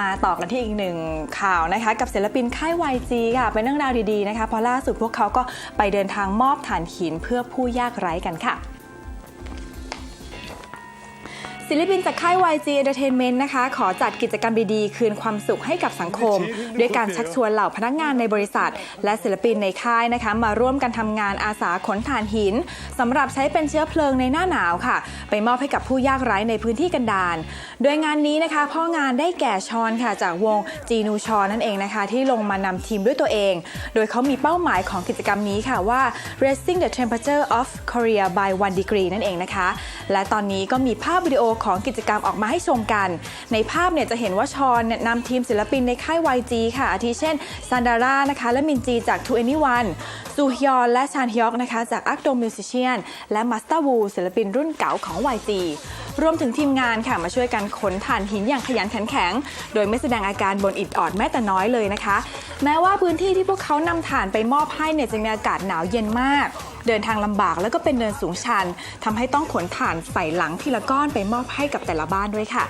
มาต่อกันที่อีกหนึ่งข่าวนะคะ กับศิลปินค่าย YG ค่ะ เป็นเรื่องราวดีๆนะคะเพราะล่าสุดพวกเขาก็ไปเดินทางมอบฐานหินเพื่อผู้ยากไร้กันค่ะ ศิลปินจากค่าย YG Entertainment นะคะ ขอจัดกิจกรรมดีๆ คืนความสุขให้กับสังคม ด้วยการชักชวนเหล่าพนักงานในบริษัท และศิลปินในค่ายนะคะ มาร่วมกันทำงานอาสาขนถ่านหินสำหรับใช้เป็นเชื้อเพลิงในหน้าหนาวค่ะ ไปมอบให้กับผู้ยากไร้ในพื้นที่กันดารโดยงานนี้นะคะ พ่องานได้แก่ชอนค่ะ จากวงจีนูชอนนั่นเองนะคะ ที่ลงมานำทีมด้วยตัวเอง โดยเขามีเป้าหมายของกิจกรรมนี้ค่ะว่า raising the temperature of Korea by one degree นั่นเองนะคะ และตอนนี้ก็มีภาพวิดีโอของกิจกรรมออกมาให้ชมกัน ในภาพเนี่ยจะเห็นว่าชอนเนี่ยนำทีมศิลปินในค่าย YG ค่ะอาทิเช่นซันดาร่านะคะและมินจีจาก2 Anyone ซูฮยอนและชานฮยอกนะคะจากอักโดมิวสิเชียนและมัสตาวูศิลปินรุ่นเก่าของ YG รวมถึงทีมงานค่ะมาช่วยกันขนถ่านหินอย่างขยันขันแข็ง โดยไม่แสดงอาการบนอิดออดแม้แต่น้อยเลยนะคะ แม้ว่าพื้นที่ที่พวกเขานำถ่านไปมอบให้เนี่ยจะมีอากาศหนาวเย็นมาก เดินทางลำบากแล้วก็เป็นเนินสูงชันทำให้ต้องขนถ่านใส่หลังทีละก้อนไปมอบให้กับแต่ละบ้านด้วยค่ะ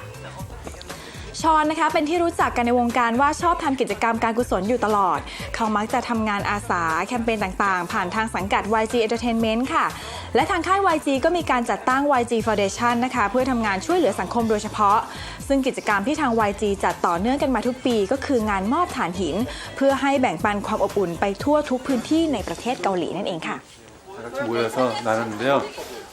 ชอนนะคะเป็นที่รู้จักกันในวงการว่าชอบทำกิจกรรมการกุศลอยู่ตลอด เขามักจะทำงานอาสาแคมเปญต่างๆ ผ่านทางสังกัด YG Entertainment ค่ะ และทางค่าย YG ก็มีการจัดตั้ง YG Foundation นะคะ เพื่อทำงานช่วยเหลือสังคมโดยเฉพาะ ซึ่งกิจกรรมที่ทาง YG จัดต่อเนื่องกันมาทุกปี ก็คืองานมอบถ่านหิน เพื่อให้แบ่งปันความอบอุ่นไปทั่วทุกพื้นที่ในประเทศเกาหลีนั่นเองค่ะ 같이 모여서 나눴는데요.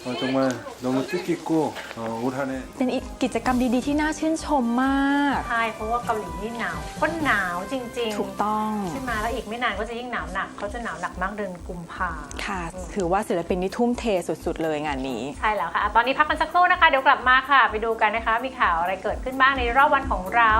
어, 정말 너무 뜻깊고 어, 올 한해 เป็นอีกกิจกรรมดีๆที่น่าชื่นชมมาก ใช่เพราะว่าเกาหลีนี่หนาวก็หนาวจริงๆ ถูกต้อง ใช่ไหมแล้วอีกไม่นานก็จะยิ่งหนาวหนักเขาจะหนาวหนักมากเดือนกุมภา ค่ะ ถือว่าศิลปินนี่ทุ่มเทสุดๆ เลยงานนี้ ใช่แล้วค่ะ ตอนนี้พักกันสักครู่นะคะ เดี๋ยวกลับมาค่ะ ไปดูกันนะคะ มีข่าวอะไรเกิดขึ้นบ้างในรอบวันของเรา